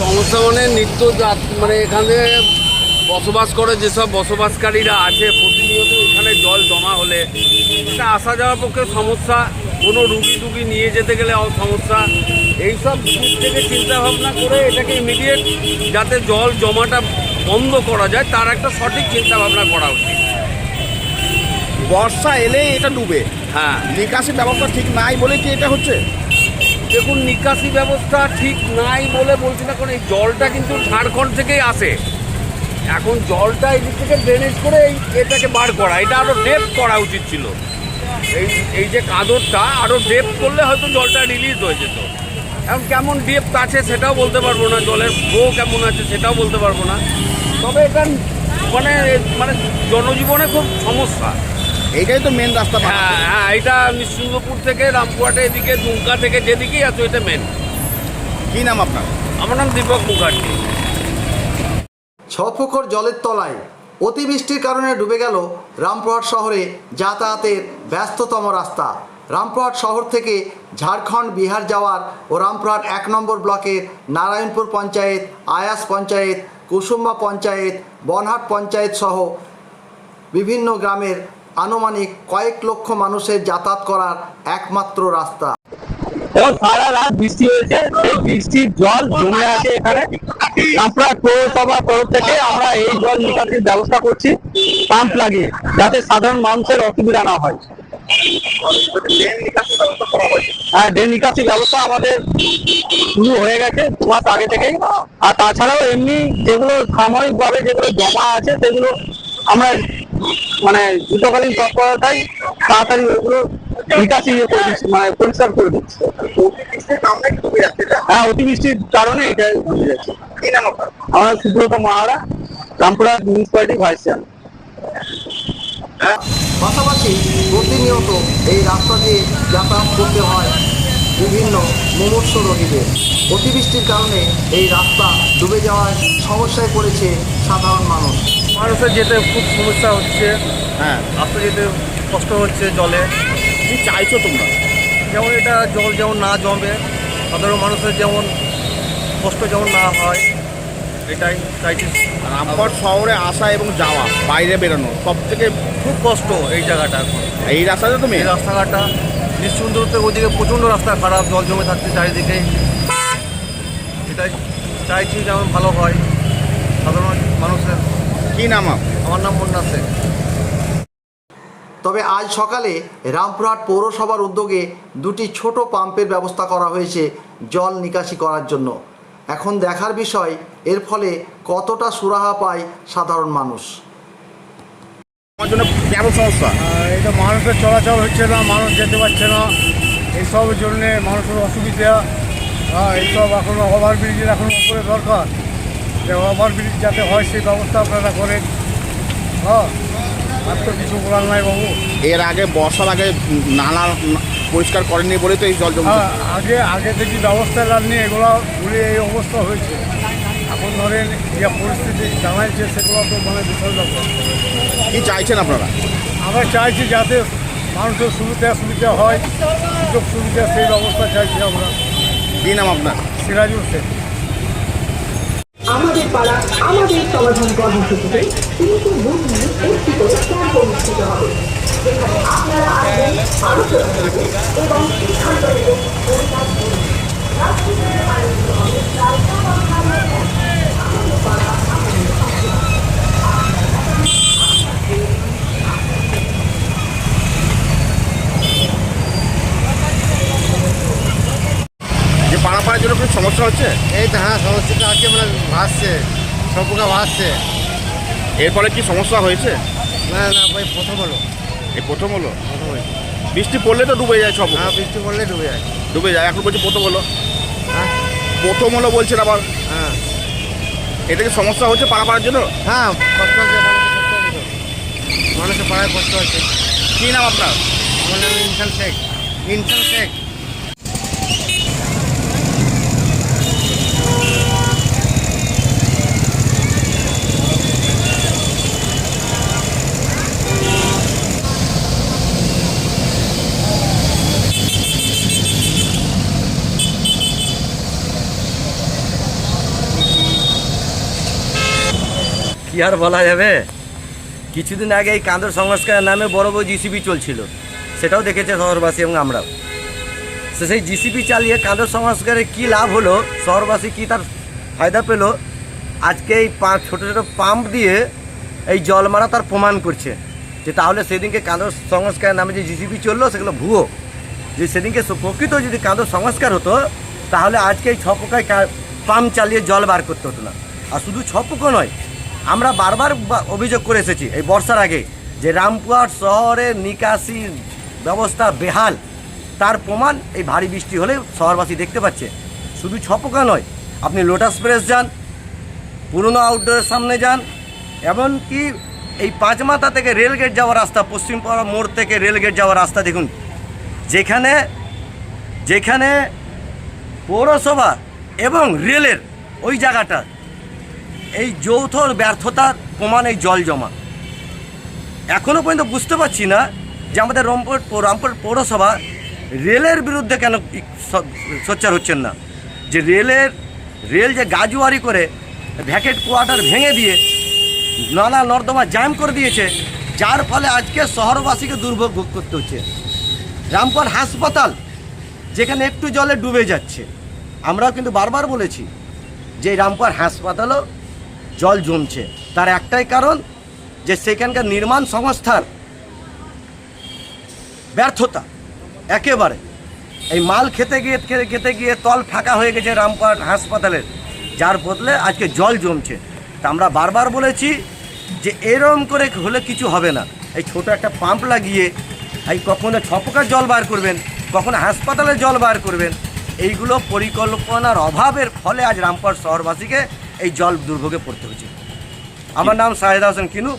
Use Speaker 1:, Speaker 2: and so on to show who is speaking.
Speaker 1: সমস্যা মানে নিত্য মানে এখানে বসবাস করে যেসব বসবাসকারীরা আছে প্রতিনিয়ত এখানে জল জমা হলে। এটা আসা যাওয়ার পক্ষে সমস্যা কোনো রুগী টুগি নিয়ে যেতে গেলে সমস্যা। এইসব দিক থেকে চিন্তা ভাবনা করে এটাকে ইমিডিয়েট যাতে জল জমাটা বন্ধ করা যায় তার একটা সঠিক চিন্তা ভাবনা করা উচিত।
Speaker 2: বর্ষা এলে এটা ডুবে।
Speaker 1: হ্যাঁ।
Speaker 2: নিকাশি ব্যবস্থা ঠিক নাই বলে কি এটা হচ্ছে?
Speaker 1: দেখুন নিকাশি ব্যবস্থা ঠিক নাই বলে বলছি না কারণ এই জলটা কিন্তু ঝাড়খণ্ড থেকেই আসে। এখন জলটা এদিক থেকে ড্রেনেজ করে এই এটাকে বার করা। এটা আরও ডেপ করা উচিত ছিল। এই এই যে কাদরটা আরও ডেপ করলে হয়তো জলটা রিলিজ হয়ে যেত। এখন কেমন ডেপথ আছে সেটাও বলতে পারব না জলের ফ্লো কেমন আছে সেটাও বলতে পারব না। তবে এটা মানে মানে জনজীবনে খুব সমস্যা।
Speaker 2: এইটাই তো মেন রাস্তা
Speaker 1: হ্যাঁ হ্যাঁ এটা নিঃসিংহপুর থেকে রামপুরহাটে এদিকে দুমকা থেকে যেদিকেই আছে এটা মেন
Speaker 2: কি নাম আপনার?
Speaker 1: আমার নাম দীপক মুখার্জি।
Speaker 3: ছপুকুর জলের তলায় অতিবৃষ্টির কারণে ডুবে গেল রামপুরহাট শহরে যাতায়াতের ব্যস্ততম রাস্তা। রামপুরহাট শহর থেকে ঝাড়খণ্ড, বিহার যাওয়ার ও রামপুরহাট এক নম্বর ব্লকের নারায়ণপুর পঞ্চায়েত, আয়াস পঞ্চায়েত, কুসুম্বা পঞ্চায়েত, বনহাট পঞ্চায়েত সহ বিভিন্ন গ্রামের আনুমানিক কয়েক লক্ষ মানুষের যাতায়াত করার একমাত্র রাস্তা।
Speaker 4: এবং বৃষ্টি হয়েছে বৃষ্টির জল জমে আছে এখানে। আমরা থেকে আমরা এই জল ব্যবস্থা করছি পাম্প লাগিয়ে, যাতে সাধারণ মানুষের অসুবিধা না হয়। হ্যাঁ ড্রেন নিকাশি ব্যবস্থা আমাদের শুরু হয়ে গেছে মাস আগে থেকেই। আর তাছাড়াও এমনি যেগুলো সাময়িকভাবে যেগুলো জমা আছে, সেগুলো আমরা মানে দ্রুতকালীন তৎপরতায় তাড়াতাড়ি ওগুলো নিকাশি ইয়ে করে দিচ্ছি মানে পরিষ্কার করে দিচ্ছি। হ্যাঁ অতিবৃষ্টির কারণে এটা ডুবে যাচ্ছে আমার সুব্রত মহারা রামপুরা মিউনিসিপালিটি ভাইস
Speaker 3: পাশাপাশি প্রতিনিয়ত এই রাস্তা দিয়ে যাতায়াত করতে হয় বিভিন্ন মুমূর্ষ রোগীদের। অতিবৃষ্টির কারণে এই রাস্তা ডুবে যাওয়ায় সমস্যায় পড়েছে সাধারণ মানুষ।
Speaker 5: মানুষের যেতে খুব সমস্যা হচ্ছে।
Speaker 2: হ্যাঁ।
Speaker 5: রাস্তা যেতে কষ্ট হচ্ছে জলে।
Speaker 2: কি চাইছো তোমরা?
Speaker 5: যেমন এটা জল যেমন না জমে সাধারণ মানুষের যেমন কষ্ট যেমন না হয় এটাই চাইছি।
Speaker 2: রামপুরহাট শহরে আসা এবং যাওয়া বাইরে বেরোনো সব থেকে
Speaker 5: খুব কষ্ট এই জায়গাটা এখন।
Speaker 2: এই রাস্তাটা তুমি?
Speaker 5: এই রাস্তাঘাটটা নিঃসুন্দর থেকে ওইদিকে প্রচণ্ড রাস্তা খারাপ জল জমে থাকছে চারিদিকে। এটাই চাইছি যেমন ভালো হয় সাধারণ মানুষের
Speaker 2: কি নাম
Speaker 5: আমার নাম মুন্না শেখ
Speaker 3: তবে আজ সকালে রামপুরহাট পৌরসভার উদ্যোগে দুটি ছোট পাম্পের ব্যবস্থা করা হয়েছে জল নিকাশি করার জন্য। এখন দেখার বিষয় এর ফলে কতটা সুরাহা পায় সাধারণ মানুষ।
Speaker 2: আমার জন্য কেমন সমস্যা?
Speaker 6: এটা মানুষের চলাচল হচ্ছে না মানুষ যেতে পারছে না। এইসবের জন্যে মানুষের অসুবিধা। হ্যাঁ এইসব এখন ওভারব্রিজের এখন উপরে দরকার। যে ওভারব্রিজ যাতে হয় সেই ব্যবস্থা আপনারা করেন। হ্যাঁ আর তো কিছু বলার নাই বাবু।
Speaker 2: এর আগে বর্ষার আগে নালা পরিষ্কার করেনি বলে তো এই জল জমছে।
Speaker 6: হ্যাঁ আগে আগে থেকে ব্যবস্থা নেননি এগুলো ঘুরে এই অবস্থা হয়েছে। এখন ধরেন যে পরিস্থিতি জানাইছে সেগুলো তো মানে বিশাল ব্যাপার
Speaker 2: কি চাইছেন আপনারা?
Speaker 6: আমরা চাইছি যাতে মানুষের সুবিধা সুবিধা হয় সুযোগ সুবিধা সেই ব্যবস্থা চাইছি আমরা।
Speaker 2: কি নাম আপনার?
Speaker 6: সিরাজুল শেখ
Speaker 7: আমাদের পাড়া, আমাদের সমাধান কর্মসূচিতে তিনটি বুথ ক্যাম্প অনুষ্ঠিত হবে। আপনারা আসবেন, আলোচনা করবেন এবং প্রায় সবার ভালো এক। আমাদের পাড়া আমাদের সমাধান।
Speaker 2: যে পাড়াপাড়ার জন্য কোনো সমস্যা হচ্ছে
Speaker 6: এই তো হ্যাঁ সমস্যাটা আছে মানে ভাসছে সব পোকা ভাসছে।
Speaker 2: এর ফলে কি সমস্যা হয়েছে?
Speaker 6: না না ভাই প্রথম হলো।
Speaker 2: এই প্রথম হলো?
Speaker 6: প্রথম হয়েছে।
Speaker 2: বৃষ্টি পড়লে তো ডুবে যায় সব।
Speaker 6: হ্যাঁ বৃষ্টি পড়লে ডুবে যায়।
Speaker 2: ডুবে যায় এখন বলছি প্রথম হলো।
Speaker 6: হ্যাঁ।
Speaker 2: প্রথম হলো বলছেন আবার।
Speaker 6: হ্যাঁ।
Speaker 2: এটা কি সমস্যা হচ্ছে পাড়া পাড়ার জন্য?
Speaker 6: হ্যাঁ কষ্ট হচ্ছে। মানুষের পাড়ায় কষ্ট হচ্ছে।
Speaker 2: কি নাম আপনার?
Speaker 6: আমার নাম ইনসান শেখ। ইনসান শেখ।
Speaker 5: কি আর বলা যাবে? কিছুদিন আগে এই কাঁদর সংস্কারের নামে বড় বড় জিসিবি চলছিল। সেটাও দেখেছে শহরবাসী এবং আমরাও। তো সেই জিসিবি চালিয়ে কাঁদর সংস্কারে কি লাভ হলো, শহরবাসী কি তার ফায়দা পেল? আজকে এই পাঁচ ছোটো ছোটো পাম্প দিয়ে এই জল মারা তার প্রমাণ করছে যে তাহলে সেদিনকে কাঁদর সংস্কারের নামে যে জিসিবি চলল, সেগুলো ভুয়ো। যে সেদিনকে প্রকৃত যদি কাঁদর সংস্কার হতো, তাহলে আজকে এই ছপকায় পাম্প চালিয়ে জল বার করতে হতো না। আর শুধু ছপকো নয় আমরা বারবার অভিযোগ করে এসেছি এই বর্ষার আগে যে রামপুরহাট শহরের নিকাশি ব্যবস্থা বেহাল। তার প্রমাণ এই ভারী বৃষ্টি হলে শহরবাসী দেখতে পাচ্ছে। শুধু ছপকা নয়, আপনি লোটাস প্রেস যান, পুরনো আউটডোরের সামনে যান, এমনকি এই পাঁচমাথা থেকে রেলগেট যাওয়ার রাস্তা পশ্চিমপাড়া মোড় থেকে রেলগেট যাওয়ার রাস্তা দেখুন। যেখানে যেখানে পৌরসভা এবং রেলের ওই জায়গাটা এই যৌথ ব্যর্থতার প্রমাণ এই জল জমা। এখনও পর্যন্ত বুঝতে পারছি না যে আমাদের রামপুর রামপুর পৌরসভা রেলের বিরুদ্ধে কেন সোচ্চার হচ্ছেন না। যে রেলের, রেল যে গাজুয়ারি করে ভ্যাকেট কোয়ার্টার ভেঙে দিয়ে নালা নর্দমা জ্যাম করে দিয়েছে, যার ফলে আজকে শহরবাসীকে দুর্ভোগ ভোগ করতে হচ্ছে। রামপুর হাসপাতাল, যেখানে একটু জলে ডুবে যাচ্ছে। আমরাও কিন্তু বারবার বলেছি যে রামপুর হাসপাতালও জল জমছে। তার একটাই কারণ যে সেখানকার নির্মাণ সংস্থার ব্যর্থতা। একেবারে। এই মাল খেতে গিয়ে খেতে গিয়ে তল ফাঁকা হয়ে গেছে রামপুরহাট হাসপাতালের যার বদলে আজকে জল জমছে। তা আমরা বারবার বলেছি যে এরম করে হলে কিছু হবে না। এই ছোট একটা পাম্প লাগিয়ে, এই কখনো ছপকার জল বার করবেন, কখনো হাসপাতালে জল বার করবেন। এইগুলো পরিকল্পনার অভাবের ফলে আজ রামপুরহাট শহরবাসীকে এই জল দুর্ভোগে পড়তে হয়েছে। আমার নাম সাহেদা হোসেন কিনু